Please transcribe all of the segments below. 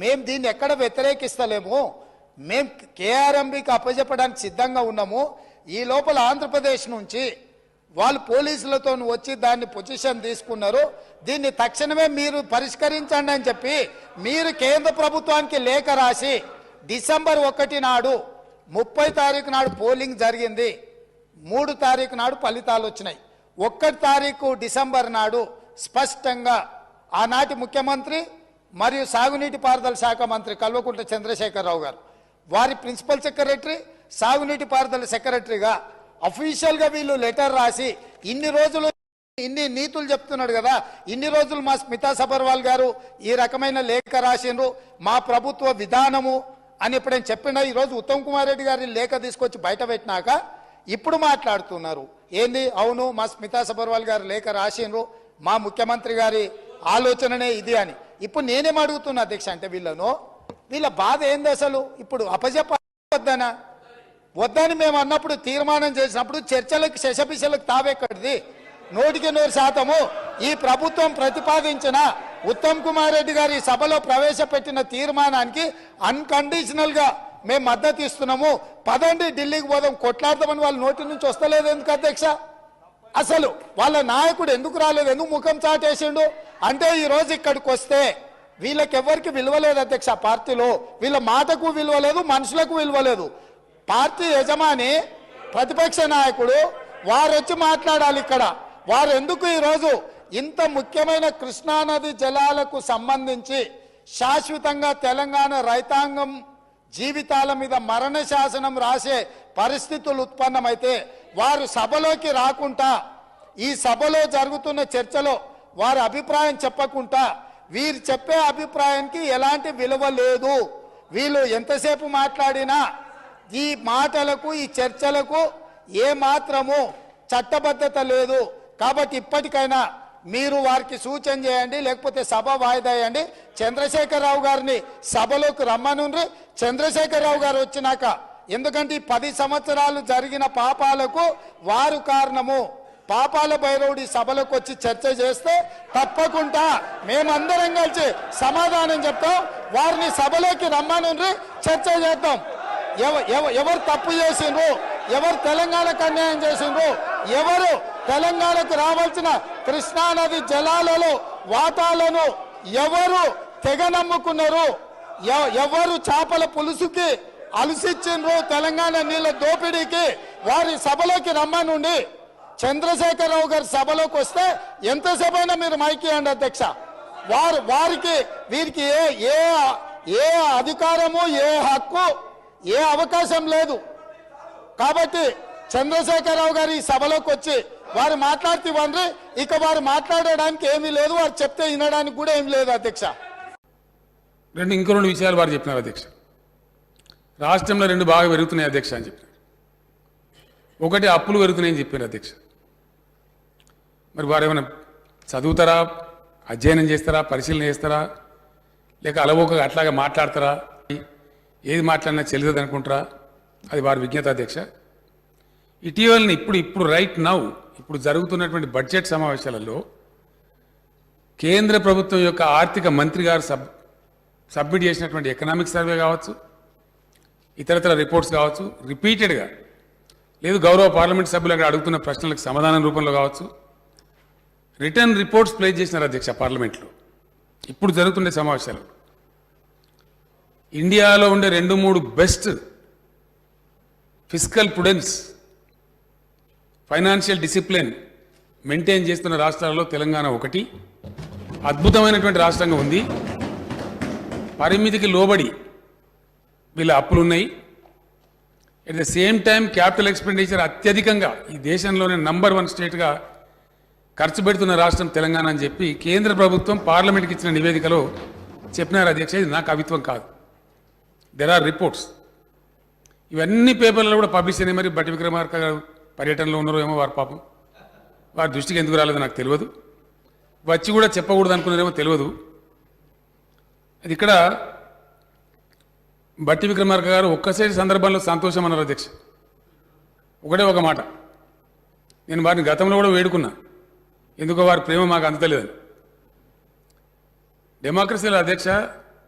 మేము దీన్ని ఎక్కడ వ్యతిరేకిస్తలేము. మేము కేఆర్ఎంబికి అప్పజెప్పడానికి సిద్ధంగా ఉన్నాము. ఈ లోపల ఆంధ్రప్రదేశ్ నుంచి వాళ్ళు పోలీసులతో వచ్చి దాన్ని పొజిషన్ తీసుకున్నారు. దీన్ని తక్షణమే మీరు పరిష్కరించండి అని చెప్పి మీరు కేంద్ర ప్రభుత్వానికి లేఖ రాసి డిసెంబర్ ఒకటి నాడు ముప్పై తారీఖు నాడు పోలింగ్ జరిగింది. మూడు తారీఖు నాడు ఫలితాలు వచ్చినాయి. ఒక్కటి తారీఖు డిసెంబర్ నాడు స్పష్టంగా ఆనాటి ముఖ్యమంత్రి మరియు సాగునీటి పారుదల శాఖ మంత్రి కల్వకుంట్ల చంద్రశేఖరరావు గారు. వారి ప్రిన్సిపల్ సెక్రటరీ సాగునీటి పారుదల సెక్రటరీగా అఫీషియల్గా వీళ్ళు లెటర్ రాసి ఇన్ని రోజులు ఇన్ని నీతులు చెప్తున్నాడు కదా ఇన్ని రోజులు మా స్మితా సబర్వాల్ గారు ఈ రకమైన లేఖ రాసిండ్రు మా ప్రభుత్వ విధానము అని ఎప్పుడైనా చెప్పిన ఈరోజు ఉత్తమ్ కుమార్ రెడ్డి గారి లేఖ తీసుకొచ్చి బయట పెట్టినాక ఇప్పుడు మాట్లాడుతున్నారు. ఏంది? అవును మా స్మితా సబర్వాల్ గారు లేఖ రాసిండ్రు మా ముఖ్యమంత్రి గారి ఆలోచననే ఇది అని. ఇప్పుడు నేనేం అడుగుతున్నా అధ్యక్ష అంటే వీళ్ళను? వీళ్ళ బాధ ఏంది అసలు? ఇప్పుడు అపజెప్ప వద్దనా వద్దని మేము అన్నప్పుడు తీర్మానం చేసినప్పుడు చర్చలకు శశపిశలకు తావెక్కడిది? నూటికి నూరు శాతము ఈ ప్రభుత్వం ప్రతిపాదించిన ఉత్తమ్ కుమార్ రెడ్డి గారి సభలో ప్రవేశపెట్టిన తీర్మానానికి అన్కండిషనల్గా మేము మద్దతు ఇస్తున్నాము. పదండి ఢిల్లీకి పోదాం కొట్లాడదామని వాళ్ళ నోటి నుంచి వస్తలేదు ఎందుకు అధ్యక్ష? అసలు వాళ్ళ నాయకుడు ఎందుకు రాలేదు? ఎందుకు ముఖం చాటేసిండు? అంటే ఈరోజు ఇక్కడికి వస్తే వీళ్ళకెవ్వరికి విలువలేదు అధ్యక్ష పార్టీలో. వీళ్ళ మాటకు విలువలేదు మనుషులకు విలువలేదు. పార్టీ యజమాని ప్రతిపక్ష నాయకుడు వారు వచ్చి మాట్లాడాలి ఇక్కడ. వారు ఎందుకు ఈరోజు ఇంత ముఖ్యమైన కృష్ణానది జలాలకు సంబంధించి శాశ్వతంగా తెలంగాణ రైతాంగం జీవితాల మీద మరణ శాసనం రాసే పరిస్థితులు ఉత్పన్నమైతే వారు సభలోకి రాకుండా ఈ సభలో జరుగుతున్న చర్చలో వారి అభిప్రాయం చెప్పకుండా వీరు చెప్పే అభిప్రాయానికి ఎలాంటి విలువ లేదు. వీళ్ళు ఎంతసేపు మాట్లాడినా ఈ మాటలకు ఈ చర్చలకు ఏ మాత్రము చట్టబద్ధత లేదు. కాబట్టి ఇప్పటికైనా మీరు వారికి సూచన చేయండి లేకపోతే సభ వాయిదా వేయండి. చంద్రశేఖరరావు గారిని సభలోకి రమ్మనుండ్రి. చంద్రశేఖరరావు గారు వచ్చినాక ఎందుకంటే పది సంవత్సరాలు జరిగిన పాపాలకు వారు కారణము. పాపాల భైరవుడి సభలకు వచ్చి చర్చ చేస్తే తప్పకుండా మేమందరం కలిసి సమాధానం చెప్తాం. వారిని సభలోకి రమ్మనుండ్రి చర్చ చేద్దాం. ఎవ- ఎవ- ఎవరు తప్పు చేసిండ్రు? ఎవరు తెలంగాణకు అన్యాయం చేసిండ్రు? ఎవరు తెలంగాణకు రావాల్సిన కృష్ణానది జలాలలో వాతాలను ఎవరు తెగ నమ్ముకున్నారు? ఎవరు చేపల పులుసుకి అలసిచ్చిండ్రు తెలంగాణ నీళ్ళ దోపిడీకి వారి సభలోకి రమ్మనుండి. చంద్రశేఖరరావు గారి సభలోకి వస్తే ఎంతసేపు అయినా మీరు మైకియండి అధ్యక్ష. వారు వారికి వీరికి ఏ ఏ ఏ అధికారము ఏ హక్కు ఏ అవకాశం లేదు. కాబట్టి చంద్రశేఖరరావు గారు ఈ సభలోకి వచ్చి వారు మాట్లాడితే ఇవ్వండి. ఇక వారు మాట్లాడడానికి ఏమీ లేదు. వారు చెప్తే వినడానికి కూడా ఏమి లేదు అధ్యక్ష. రెండు ఇంకో రెండు విషయాలు వారు చెప్పినారు అధ్యక్ష. రాష్ట్రంలో రెండు బాగా పెరుగుతున్నాయి అధ్యక్ష అని చెప్పినారు ఒకటి అప్పులు పెరుగుతున్నాయని చెప్పారు అధ్యక్ష. మరి వారు ఏమైనా చదువుతారా? అధ్యయనం చేస్తారా? పరిశీలన చేస్తారా? లేక అలవోకగా అట్లాగే మాట్లాడతారా? ఏది మాట్లాడినా చెల్లిదది అనుకుంటారా? అది వారి విజ్ఞత అధ్యక్ష. ఇటీవలని ఇప్పుడు ఇప్పుడు రైట్ నౌ ఇప్పుడు జరుగుతున్నటువంటి బడ్జెట్ సమావేశాలలో కేంద్ర ప్రభుత్వం యొక్క ఆర్థిక మంత్రి గారు సబ్ సబ్మిట్ చేసినటువంటి ఎకనామిక్ సర్వే కావచ్చు ఇతరతర రిపోర్ట్స్ కావచ్చు రిపీటెడ్గా లేదు గౌరవ పార్లమెంట్ సభ్యులు అక్కడ అడుగుతున్న ప్రశ్నలకు సమాధానం రూపంలో కావచ్చు. రిటర్న్ రిపోర్ట్స్ ప్లే చేసినారు అధ్యక్ష పార్లమెంట్లో. ఇప్పుడు జరుగుతుండే సమావేశాలు. ఇండియాలో ఉండే రెండు మూడు best physical prudence financial discipline maintain చేస్తున్న రాష్ట్రాలలో తెలంగాణ ఒకటి. అద్భుతమైనటువంటి రాష్ట్రంగా ఉంది. పరిమితికి లోబడి వీళ్ళ అప్పులు ఉన్నాయి. At the same time capital expenditure అత్యధికంగా ఈ దేశంలోనే నంబర్ వన్ స్టేట్గా ఖర్చు పెడుతున్న రాష్ట్రం తెలంగాణ అని చెప్పి కేంద్ర ప్రభుత్వం పార్లమెంట్కి ఇచ్చిన నివేదికలో చెప్పినారు అధ్యక్ష. ఇది నా కవిత్వం కాదు. దెర్ ఆర్ రిపోర్ట్స్ ఇవన్నీ పేపర్లలో కూడా పబ్లిష్ అయినాయి. మరి బట్టి విక్రమార్క గారు పర్యటనలో ఉన్నారో ఏమో వారి పాపం. వారి దృష్టికి ఎందుకు రాలేదో నాకు తెలియదు. వచ్చి కూడా చెప్పకూడదు అనుకున్నారేమో తెలియదు. అది ఇక్కడ బట్టి విక్రమార్క గారు ఒక్కసారి సందర్భంలో సంతోషం అన్నారు అధ్యక్ష. ఒకటే ఒక మాట. నేను వారిని గతంలో కూడా వేడుకున్నా. ఎందుకో వారి ప్రేమ మాకు అందలేదని డెమోక్రసీలో అధ్యక్ష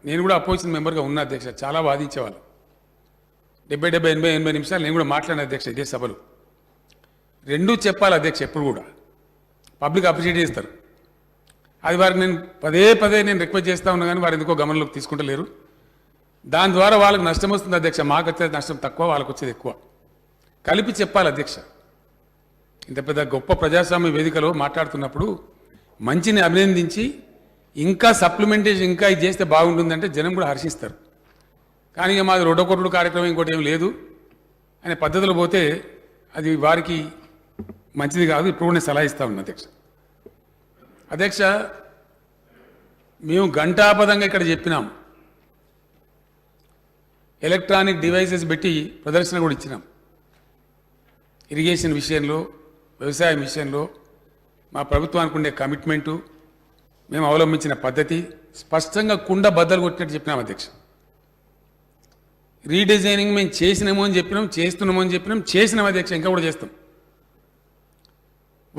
నేను కూడా అపోజిషన్ మెంబర్గా ఉన్నా అధ్యక్ష. చాలా బాధించేవాళ్ళు డెబ్బై డెబ్బై ఎనభై ఎనభై నిమిషాలు నేను కూడా మాట్లాడిన అధ్యక్ష ఇదే సభలు. రెండూ చెప్పాలి అధ్యక్ష ఎప్పుడు కూడా. పబ్లిక్ అప్రిషియేట్ చేస్తారు. అది వారిని నేను పదే పదే నేను రిక్వెస్ట్ చేస్తా ఉన్నా కానీ వారు ఎందుకో గమనంలోకి తీసుకుంటలేరు. దాని ద్వారా వాళ్ళకి నష్టం వస్తుంది అధ్యక్ష. మాకు వచ్చేది నష్టం తక్కువ వాళ్ళకి వచ్చేది ఎక్కువ. కలిపి చెప్పాలి అధ్యక్ష. ఇంత పెద్ద గొప్ప ప్రజాస్వామ్య వేదికలో మాట్లాడుతున్నప్పుడు మంచిని అభినందించి ఇంకా సప్లిమెంటేషన్ ఇంకా ఇది చేస్తే బాగుంటుందంటే జనం కూడా హర్షిస్తారు. కానీ ఇక మాది రెండో కొట్టుడు కార్యక్రమం ఇంకోటి ఏం లేదు. అనే పద్ధతిలో పోతే అది వారికి మంచిది కాదు. ఇప్పుడు నేను సలహా ఇస్తా ఉన్నా అధ్యక్ష. అధ్యక్ష మేము గంటాపదంగా ఇక్కడ చెప్పినాం. ఎలక్ట్రానిక్ డివైసెస్ పెట్టి ప్రదర్శన కూడా ఇచ్చినాం. ఇరిగేషన్ విషయంలో వ్యవసాయం విషయంలో మా ప్రభుత్వానికి ఉండే కమిట్మెంటు మేము అవలంబించిన పద్ధతి స్పష్టంగా కుండ బద్దలు కొట్టినట్టు చెప్పినాం అధ్యక్ష. రీడిజైనింగ్ మేము చేసినాము అని చెప్పినాం చేస్తున్నాము అని చెప్పినాం చేసినాం అధ్యక్ష ఇంకా కూడా చేస్తాం.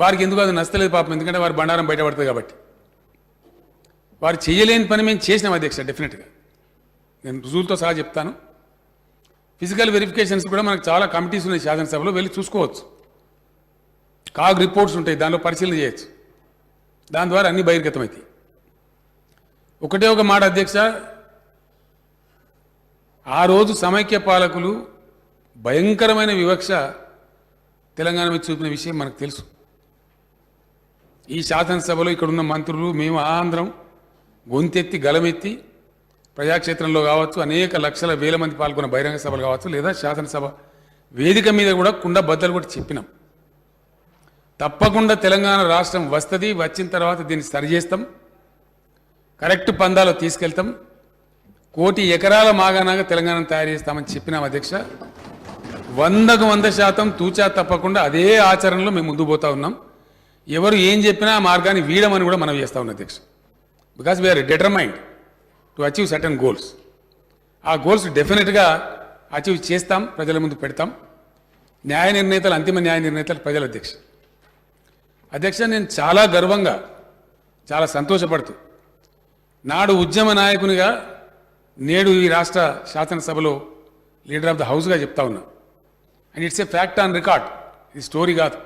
వారికి ఎందుకు అది నచ్చలేదు పాపం ఎందుకంటే వారి బండారం బయటపడుతుంది కాబట్టి. వారు చేయలేని పని మేము చేసినాం అధ్యక్ష డెఫినెట్గా. నేను రుజువులతో సహా చెప్తాను. ఫిజికల్ వెరిఫికేషన్స్ కూడా మనకు చాలా కమిటీస్ ఉన్నాయి శాసనసభలో వెళ్ళి చూసుకోవచ్చు. కాగ్ రిపోర్ట్స్ ఉంటాయి దానిలో పరిశీలన చేయొచ్చు. దాని ద్వారా అన్ని బహిర్గతమవుతాయి. ఒకటే ఒక మాట అధ్యక్ష ఆ రోజు సమైక్య పాలకులు భయంకరమైన వివక్ష తెలంగాణ మీద చూపిన విషయం మనకు తెలుసు. ఈ శాసనసభలో ఇక్కడున్న మంత్రులు మేము ఆంధ్రం గొంతెత్తి గలమెత్తి ప్రజాక్షేత్రంలో కావచ్చు అనేక లక్షల వేల మంది పాల్గొన్న బహిరంగ సభలు కావచ్చు లేదా శాసనసభ వేదిక మీద కూడా కుండ బద్దలు కూడా చెప్పినాం. తప్పకుండా తెలంగాణ రాష్ట్రం వస్తుంది వచ్చిన తర్వాత దీన్ని సరిచేస్తాం కరెక్ట్ పందాలో తీసుకెళ్తాం. కోటి ఎకరాల మాగానాగా తెలంగాణను తయారు చేస్తామని చెప్పినాం అధ్యక్ష. వందకు వంద శాతం తూచా తప్పకుండా అదే ఆచరణలో మేము ముందు పోతా ఉన్నాం. ఎవరు ఏం చెప్పినా ఆ మార్గాన్ని వీడమని కూడా మనం చేస్తా ఉన్నాం అధ్యక్ష. Because we're determined to achieve certain goals ఆ గోల్స్ డెఫినెట్గా అచీవ్ చేస్తాం ప్రజల ముందు పెడతాం. న్యాయ నిర్ణేతలు అంతిమ న్యాయ నిర్ణేతలు ప్రజల అధ్యక్ష. అధ్యక్ష నేను చాలా గర్వంగా చాలా సంతోషపడుతూ నాడు ఉద్యమ నాయకునిగా నేడు ఈ రాష్ట్ర శాసనసభలో లీడర్ ఆఫ్ ద హౌస్గా చెప్తా ఉన్నా. And it's a fact on record ఇది స్టోరీ కాదు.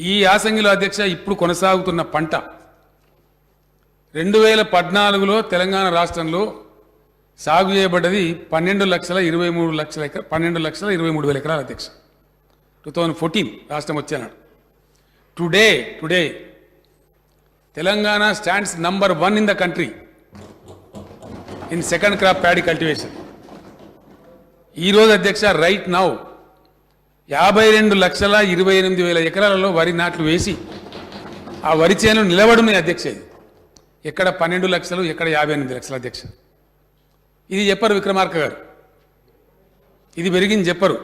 ఈ యాసంగిలో అధ్యక్ష ఇప్పుడు కొనసాగుతున్న పంట రెండు వేల పద్నాలుగులో తెలంగాణ రాష్ట్రంలో సాగు చేయబడ్డది పన్నెండు లక్షల ఇరవై మూడు లక్షల ఎకర పన్నెండు లక్షల ఇరవై మూడు వేల ఎకరాలు అధ్యక్ష. టూ థౌజండ్ ఫోర్టీన్ రాష్ట్రం వచ్చేనాడు. Today today Telangana stands number one in the country in second crop paddy cultivation ఈరోజు అధ్యక్ష రైట్ నౌ యాభై రెండు లక్షల ఇరవై ఎనిమిది వేల ఎకరాలలో వరి నాట్లు వేసి ఆ వరి చేను నిలబడున్నాయి అధ్యక్ష ఇది. ఎక్కడ పన్నెండు లక్షలు ఎక్కడ యాభై ఎనిమిది లక్షల అధ్యక్ష. ఇది చెప్పరు విక్రమార్క గారు. ఇది పెరిగింది చెప్పరు.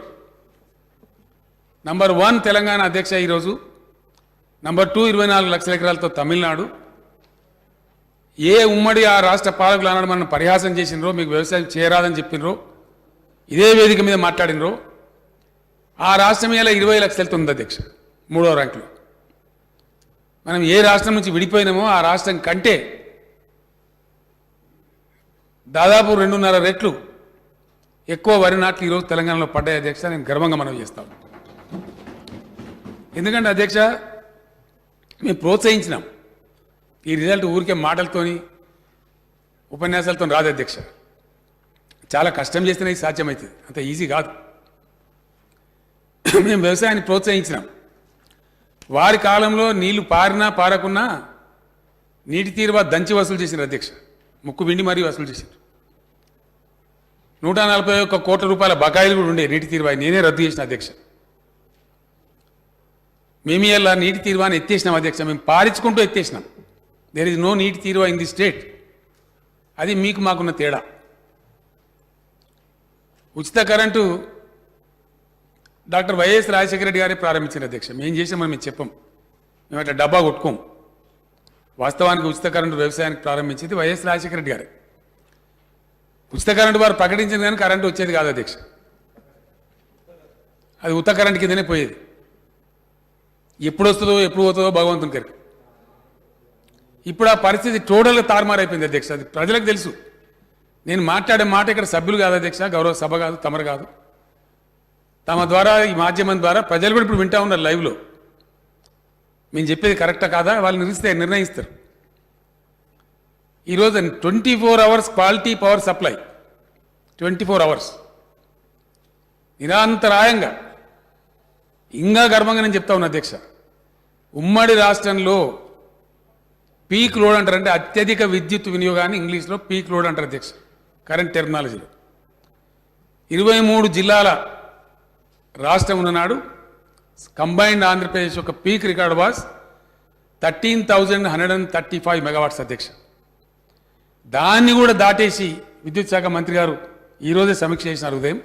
నంబర్ వన్ తెలంగాణ అధ్యక్ష ఈరోజు నంబర్ టూ ఇరవై నాలుగు లక్షల ఎకరాలతో తమిళనాడు. ఏ ఉమ్మడి ఆ రాష్ట్ర పాలకులు అన్నాడు మనం పరిహాసం చేసినరో మీకు వ్యవసాయం చేయరాదని చెప్పినరో ఇదే వేదిక మీద మాట్లాడినరో ఆ రాష్ట్రం ఇలా ఇరవై లక్షలతో ఉంది అధ్యక్ష మూడో ర్యాంకులో. మనం ఏ రాష్ట్రం నుంచి విడిపోయినామో ఆ రాష్ట్రం కంటే దాదాపు రెండున్నర రెట్లు ఎక్కువ వరి నాట్లు ఈరోజు తెలంగాణలో పడ్డాయి అధ్యక్ష నేను గర్వంగా మనం చేస్తాం. ఎందుకంటే అధ్యక్ష మేము ప్రోత్సహించినాం. ఈ రిజల్ట్ ఊరికే మాటలతోని ఉపన్యాసాలతో రాదు అధ్యక్ష. చాలా కష్టం చేస్తేనే సాధ్యమవుతుంది అంత ఈజీ కాదు. మేము వ్యవసాయాన్ని ప్రోత్సహించినాం. వారి కాలంలో నీళ్ళు పారినా పారకున్నా నీటి తీరువా దంచి వసూలు చేసిన అధ్యక్ష. ముక్కు విండి మరీ వసూలు చేసిండ్రు. నూట నలభై ఒక్క కోట్ల రూపాయల బకాయిలు కూడా ఉండే నీటి తీరువా నేనే రద్దు చేసిన అధ్యక్ష. మేము ఇలా నీటి తీరువాని ఎత్తేసినాం అధ్యక్ష. మేము పారించుకుంటూ ఎత్తేసినాం. దేర్ ఇస్ నో నీటి తీరువా ఇన్ ది స్టేట్ అది మీకు మాకున్న తేడా. ఉచిత current doctor YS Rajasekhara Reddy గారే ప్రారంభించిన అధ్యక్ష. మేము చేసామని మేము చెప్పం. మేము అట్లా డబ్బా కొట్టుకోం. వాస్తవానికి ఉచిత కరెంటు వ్యవసాయానికి ప్రారంభించింది వైఎస్ రాజశేఖర రెడ్డి గారే. ఉచిత కరెంటు వారు ప్రకటించింది కానీ కరెంటు వచ్చేది కాదు అధ్యక్ష. అది ఉత్త కరెంట్ కిందనే పోయేది. ఎప్పుడు వస్తుందో ఎప్పుడు పోతుందో భగవంతుని కరెక్ట్ ఇప్పుడు ఆ పరిస్థితి టోటల్గా తారుమారైపోయింది అధ్యక్ష. అది ప్రజలకు తెలుసు. నేను మాట్లాడే మాట ఇక్కడ సభ్యులు కాదు అధ్యక్ష గౌరవ సభ కాదు తమరు కాదు. తమ ద్వారా ఈ మాధ్యమం ద్వారా ప్రజలు కూడా ఇప్పుడు వింటా ఉన్నారు లైవ్లో. మేము చెప్పేది కరెక్టా కాదా? వాళ్ళు నిర్ణయిస్తే నిర్ణయిస్తారు. ఈరోజు twenty four hours quality power supply. Twenty four hours. నిరంతరాయంగా. ఇంకా గర్వంగా నేను చెప్తా ఉన్నా అధ్యక్ష. ఉమ్మడి రాష్ట్రంలో పీక్ లోడ్ అంటారు అంటే అత్యధిక విద్యుత్ వినియోగాన్ని ఇంగ్లీష్లో పీక్ లోడ్ అంటారు అధ్యక్ష. కరెంట్ టెక్నాలజీలో ఇరవై మూడు జిల్లాల రాష్ట్రం ఉన్ననాడు కంబైన్డ్ ఆంధ్రప్రదేశ్ యొక్క peak record was thirteen thousand hundred and thirty five megawatts అధ్యక్ష. దాన్ని కూడా దాటేసి విద్యుత్ శాఖ మంత్రి గారు ఈరోజే సమీక్ష చేసినారు ఉదయం.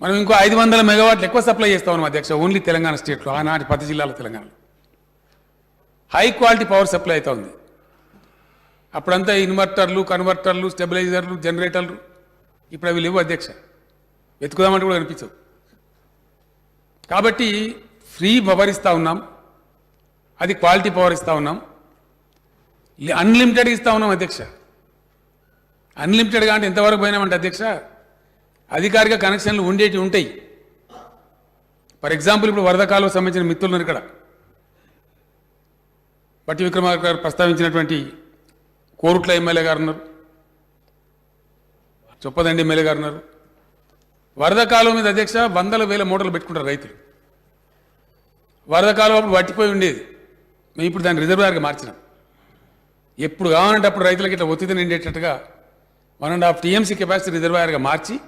మనం ఇంకో ఐదు వందల మెగావాట్లు ఎక్కువ సప్లై చేస్తా ఉన్నాం అధ్యక్ష ఓన్లీ తెలంగాణ స్టేట్లో ఆనాటి పది జిల్లాల తెలంగాణలో. హై క్వాలిటీ పవర్ సప్లై అవుతా ఉంది. అప్పుడంతా ఇన్వర్టర్లు కన్వర్టర్లు స్టెబిలైజర్లు జనరేటర్లు ఇప్పుడు అవి లేవు అధ్యక్ష. వెతుకుదామంటే కూడా అనిపించదు కాబట్టి ఫ్రీ పవర్ ఇస్తూ ఉన్నాం. అది క్వాలిటీ పవర్ ఇస్తూ ఉన్నాం అన్లిమిటెడ్ ఇస్తా ఉన్నాం అధ్యక్ష. అన్లిమిటెడ్గా అంటే ఎంతవరకు పోయినామంటే అధ్యక్ష అధికారిక కనెక్షన్లు ఉండేవి ఉంటాయి. ఫర్ ఎగ్జాంపుల్ ఇప్పుడు వరద కాలువ సంబంధించిన మిత్రులు ఉన్నారు ఇక్కడ. పట్టి విక్రమార్ గారు ప్రస్తావించినటువంటి కోరుట్ల ఎమ్మెల్యే గారు ఉన్నారు. చొప్పదండి ఎమ్మెల్యే గారు ఉన్నారు. వరద కాలం మీద అధ్యక్ష వందల వేల మూటలు పెట్టుకుంటారు రైతులు. వరద కాలం అప్పుడు వట్టిపోయి ఉండేది. మేము ఇప్పుడు దాన్ని రిజర్వాయర్గా మార్చినాం. ఎప్పుడు కావాలంటే అప్పుడు రైతులకి ఇట్లా ఒత్తిడి నిండేటట్టుగా one and half TMC capacity రిజర్వాయర్గా మార్చి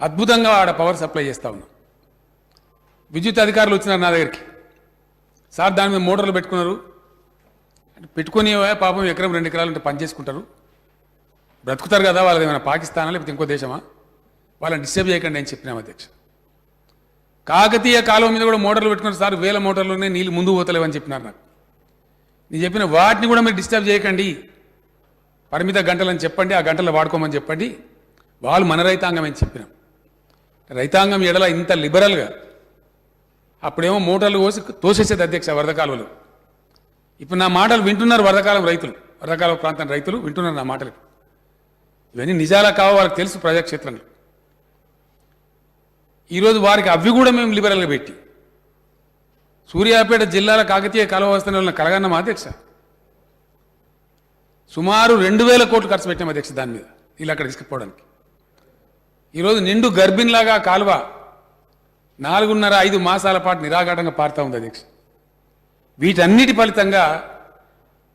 అద్భుతంగా ఆడ పవర్ సప్లై చేస్తా ఉన్నాం. విద్యుత్ అధికారులు వచ్చినారు నా దగ్గరికి. సార్ దాని మీద మోటార్లు పెట్టుకున్నారు. అంటే పెట్టుకుని పాపం ఎకరం రెండు ఎకరాలు ఉంటే పని చేసుకుంటారు. బ్రతుకుతారు కదా వాళ్ళది ఏమైనా పాకిస్తానా లేకపోతే ఇంకో దేశమా? వాళ్ళని డిస్టర్బ్ చేయకండి అని చెప్పినాం అధ్యక్ష. కాకతీయ కాలువ మీద కూడా మోటార్లు పెట్టుకున్న సార్ వేల మోటార్లోనే నీళ్ళు ముందు పోతలేవని చెప్పినారు నాకు. నేను చెప్పిన వాటిని కూడా మీరు డిస్టర్బ్ చేయకండి. పరిమిత గంటలని చెప్పండి ఆ గంటలు వాడుకోమని చెప్పండి. వాళ్ళు మన రైతాంగం అని చెప్పినాం. రైతాంగం ఎడల ఇంత లిబరల్గా అప్పుడేమో మోటార్లు కోసి తోసేసేది అధ్యక్ష వరద ఇప్పుడు నా మాటలు వింటున్నారు వరదకాలం రైతులు వరదకాలం ప్రాంతం రైతులు వింటున్నారు నా మాటలు. ఇవన్నీ నిజాలా కావో వాళ్ళకి తెలుసు ప్రజాక్షేత్రంలో. ఈరోజు వారికి అవి కూడా మేము లిబరల్గా పెట్టి. సూర్యాపేట జిల్లాల కాకతీయ కాలువ వస్తున్న వాళ్ళని కలగన్నాం అధ్యక్ష. సుమారు రెండు వేల కోట్లు ఖర్చు పెట్టాం అధ్యక్ష దాని మీద వీళ్ళు అక్కడ తీసుకుపోవడానికి. ఈరోజు నిండు గర్భిణిలాగా కాలువ నాలుగున్నర ఐదు మాసాల పాటు నిరాఘాటంగా పారుతూ ఉంది అధ్యక్ష. వీటన్నిటి ఫలితంగా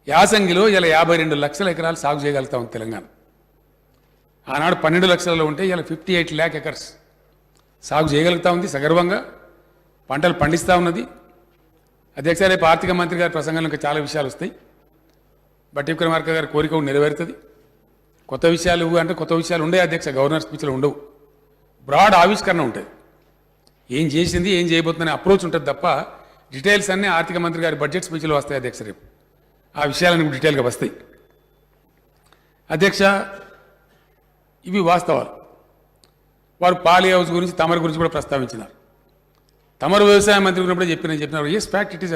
యాసంగిలో ఇలా యాభై రెండు లక్షల ఎకరాలు సాగు చేయగలుగుతా ఉంది తెలంగాణ. ఆనాడు పన్నెండు లక్షలలో ఉంటే ఇలా ఫిఫ్టీ ఎయిట్ ల్యాక్ ఎకర్స్ సాగు చేయగలుగుతా ఉంది సగర్వంగా. పంటలు పండిస్తూ ఉన్నది. అధ్యక్ష రేపు ఆర్థిక మంత్రి గారి ప్రసంగంలో ఇంకా చాలా విషయాలు వస్తాయి. బట్టి విక్రమార్క గారి కోరిక నెరవేరుతుంది. కొత్త విషయాలు అంటే కొత్త విషయాలు ఉండే అధ్యక్ష గవర్నర్ స్పీచ్లో ఉండవు. బ్రాడ్ ఆవిష్కరణ ఉంటుంది. ఏం చేసింది ఏం చేయబోతుందనే అప్రోచ్ ఉంటుంది తప్ప డీటెయిల్స్ అన్నీ ఆర్థిక మంత్రి గారి బడ్జెట్ స్పీచ్లో వస్తాయి అధ్యక్ష రేపు. ఆ విషయాలను డీటెయిల్గా వస్తాయి. అధ్యక్ష ఇవి వాస్తవాలు. వారు పాలి హౌస్ గురించి తమరి గురించి కూడా ప్రస్తావించినారు. తమరు వ్యవసాయ మంత్రి ఉన్నప్పుడే చెప్పిన చెప్పినారు. Yes fact it is